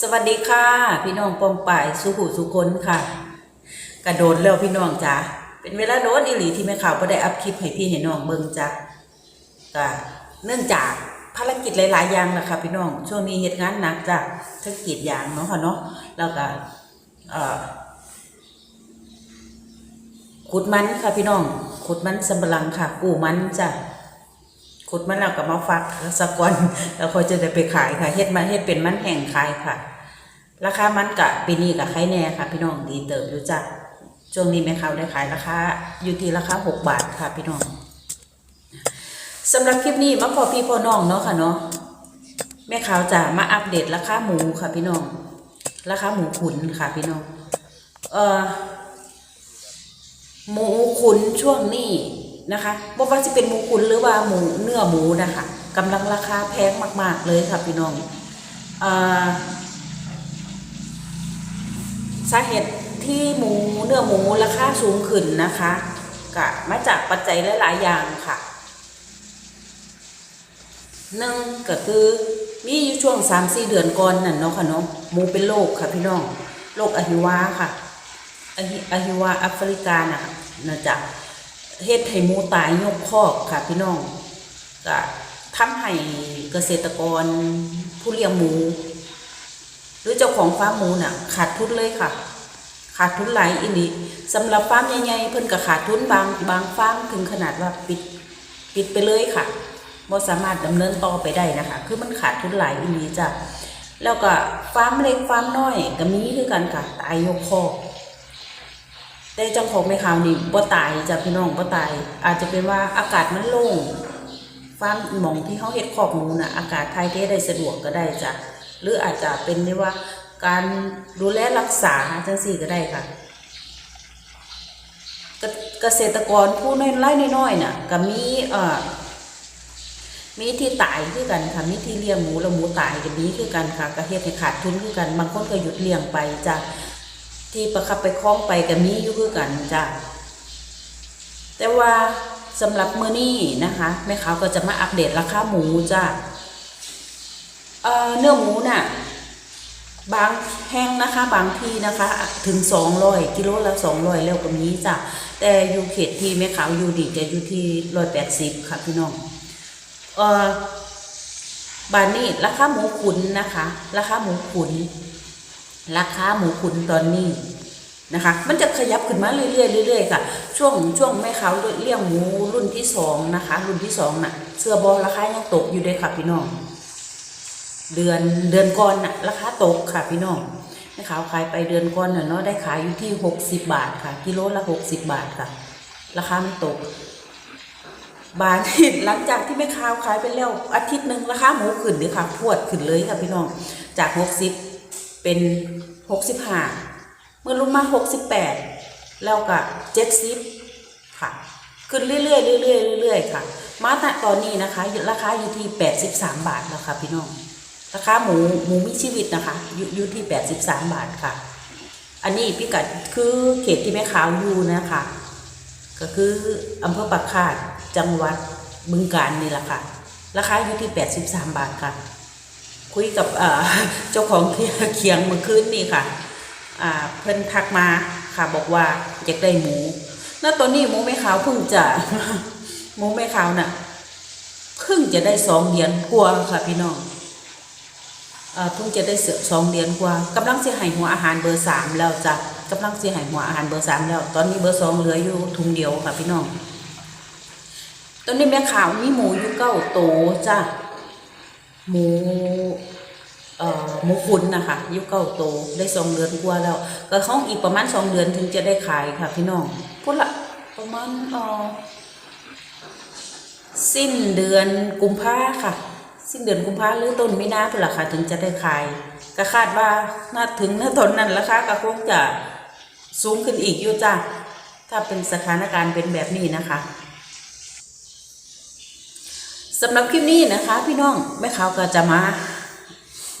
สวัสดีค่ะ พี่น้องปองป่ายสุขุสุคนค่ะ กระโดดแล้วพี่น้องจ้ะเป็นเวลาโดนอีหลีที่แม่ข่าวก็ได้อัพคลิปให้พี่ให้น้องเบิ่งจ้ะก็เนื่องจากภารกิจหลายๆอย่างนะคะพี่น้อง ช่วงนี้เหตุงานหนักจ้ะทั้งกรีดยางเนาะค่ะเนาะแล้วก็เอ่อขุดมันค่ะพี่น้องขุดมันสำปะหลังค่ะ กู้มันจ้ะ ขุดมันแล้วก็มาฟักสักวนแล้วค่อยจะได้ไปขายค่ะเฮ็ดมาเฮ็ดเป็นมันแห้งขายค่ะ ราคามันกะปีนี้กับใคแน่ค่ะ พี่น้องดีเติบอยู่จ้ะช่วงนี้แม่ค้าได้ขายราคาอยู่ที่ราคาหกบาทค่ะพี่น้องสำหรับคลิปนี้มาพอพี่พอน้องเนาะค่ะเนาะแม่ค้าจะมาอัปเดตราคาหมูค่ะพี่น้อง ราคาหมูขุนค่ะพี่น้อง เอ่อหมูขุนช่วงนี้ นะคะบ่ว่าจะเป็นหมูขุนหรือว่าหมูเนื้อหมูนะคะกำลังราคาแพงมาก ๆ เลยค่ะพี่น้องอสาเหตุที่หมูเนื้อหมูราคาสูงขึ้นนะคะก็มาจากปัจจัยหลาย ๆ อย่างค่ะหนึ่งก็คือมีอยู่ช่วงสามสี่เดือนก่อนนั่นเนาะค่ะเนาะหมูเป็นโรคค่ะพี่น้องโรคอหิวาค่ะอหิอหิวาแอฟริกาน่ะนะจ๊ะ เฮ็ดให้หมูตายยกคอกค่ะพี่น้องก็ทำให้เกษตรกรผู้เลี้ยงหมู หรือเจ้าของฟาร์มหมูน่ะ ขาดทุนเลยค่ะ ขาดทุนหลายอีหลีสำหรับฟาร์มใหญ่ๆเพิ่นก็ขาดทุนบางบางฟาร์มถึงขนาดว่าปิดปิดไปเลยค่ะบ่สามารถดำเนินต่อไปได้นะคะ คือมันขาดทุนหลายอีหลีจ้ะแล้วก็ฟาร์มเล็กฟาร์มน้อยก็มีคือกันค่ะตายยกคอก แต่เจ้าของไม่ข่าวนี่บ่ตายจ้ะพี่น้องบ่ตาย อาจจะเป็นว่าอากาศมันโล่งฟาร์มหมองที่เขาเฮ็ดคอกหมูน่ะอากาศถ่ายเทได้สะดวกก็ได้จ้ะหรืออาจจะเป็นได้ว่าการดูแลรักษาจังซี่ก็ได้ค่ะเกเกษตรกรผู้น้อยไร่น้อยๆน่ะก็มีเอ่อมีที่ตายคือกันค่ะมีที่เลี้ยงหมูแล้วหมูตายก็มีคือกันค่ะก็เฮ็ดให้ขาดทุนคือกันบางคนก็หยุดเลี้ยงไปจ้ะ ที่ประคับไปคล้องไปกับมีอยู่คือกันจ้ะแต่ว่าสำหรับมื้อนี้นะคะแม่ค้าก็จะมาอัปเดตราคาหมูจ้ะเเนื้อหมูน่ะบางแห้งนะคะบางที่นะคะถึงสองร้อยกิโลละสองร้อยแล้วก็มีจ้ะแต่อยู่เขตที่แม่ขาวอยู่ดีจะอยู่ที่ร้อยแปดสิบค่ะพี่น้องเออบานนี้ราคาหมูขุนนะคะราคาหมูขุน ราคาหมูขุนตอนนี้นะคะ มันจะขยับขึ้นมาเรื่อยๆเรื่อยๆค่ะ ช่วงช่วงแม่เขาเลี้ยงหมูรุ่นที่สองนะคะ รุ่นที่สองน่ะ เสื้อบอลราคายังตกอยู่เลยค่ะพี่น้อง เดือนเดือนก่อนน่ะราคาตกค่ะพี่น้องแม่ขาขายไปเดือนก่อนน่ะเนาะได้ขายอยู่ที่หกสิบบาทค่ะ กิโลละหกสิบบาทค่ะ ราคามันตก บาทหลังจากที่แม่ค้าขายไปแล้วอาทิตย์หนึ่งราคาหมูขึ้นเลยค่ะ พวดขึ้นเลยค่ะพี่น้อง จากหกสิบ เป็นหกสิบห้าเมื่อลงมาหกสิบแปดแล้วก็เจ็ดสิบค่ะ ขึ้นเรื่อยๆเรื่อยๆเรื่อยๆค่ะ มาณตอนนี้นะคะราคาอยู่ที่แปดสิบสามบาทแล้วค่ะพี่น้องราคาหมูหมูมีชีวิตนะคะอยู่อยู่ที่แปดสิบสามบาทค่ะ อันนี้พิกัดคือเขตที่แม่ขาวอยู่นะคะก็คืออำเภอปากคาดจังหวัดบึงกาฬนี่แหละค่ะ ราคาอยู่ที่ 83 บาทค่ะ คุยกับเจ้าของเคียงเมื่อคืนนี่ค่ะเพิ่นทักมาค่ะบอกว่าอยากได้หมูแล้วตอนนี้หมูแม่ขาวเพิ่งจะหมูแม่ขาวน่ะเพิ่งจะได้สองเดือนกว่าค่ะพี่น้องเพิ่งจะได้เสือสองเดือนกว่ากำลังเสิให้หัวอาหารเบอร์สามแล้วจ้ะกำลังเสิให้หัวอาหารเบอร์สามแล้ว ตอนนี้เบอร์สองเหลืออยู่ถุงเดียวค่ะพี่น้องตอนนี้แม่ขาวมีหมูอยู่เก้าโตจ้ะหมู หมูขุนนะคะยุคเก้าโตได้สองเดือนกว่าแล้ว ก็ห้องอีกประมาณสองเดือนถึงจะได้ขายค่ะพี่น้องพุ่นละประมาณเออสิ้นเดือนกุมภาค่ะ สิ้นเดือนกุมภาหรือต้นมีนาพุ่นละค่ะถึงจะได้ขายก็คาดว่าน่าถึงนาตอนนั้นราคาก็คงจะสูงขึ้นอีกอยู่จ้ะถ้าเป็นสถานการณ์เป็นแบบนี้นะคะสำหรับคลิปนี้นะคะ พี่น้องแม่ขาวก็จะมา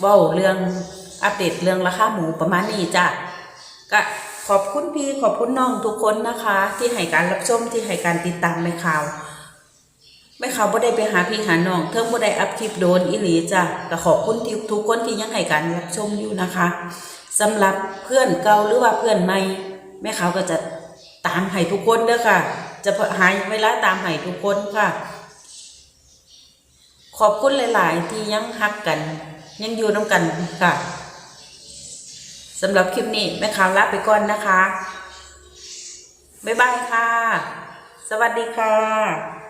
เว้าเรื่องอัปเดตเรื่องราคาหมูประมาณนี้จ้ะก็ขอบคุณพี่ขอบคุณน้องทุกคนนะคะ ที่ให้การรับชมที่ให้การติดตามแม่ข่าวแม่เขาบ่ได้ไปหาพี่หาน้องเทิงบ่ได้อัพคลิปโดนอีหลีจ้ะก็ขอบคุณที่ทุกคนที่ยังให้การรับชมอยู่นะคะสำหรับเพื่อนเก่าหรือว่าเพื่อนใหม่แม่เขาก็จะตามให้ทุกคนเด้อค่ะ จะหาเวลาตามให้ทุกคนค่ะ ขอบคุณหลาย ๆ ที่ยังฮักกัน ยังอยู่น้ำกันค่ะสำหรับคลิปนี้แม่ขาวลาไปก่อนนะคะ บ๊ายบายค่ะ สวัสดีค่ะ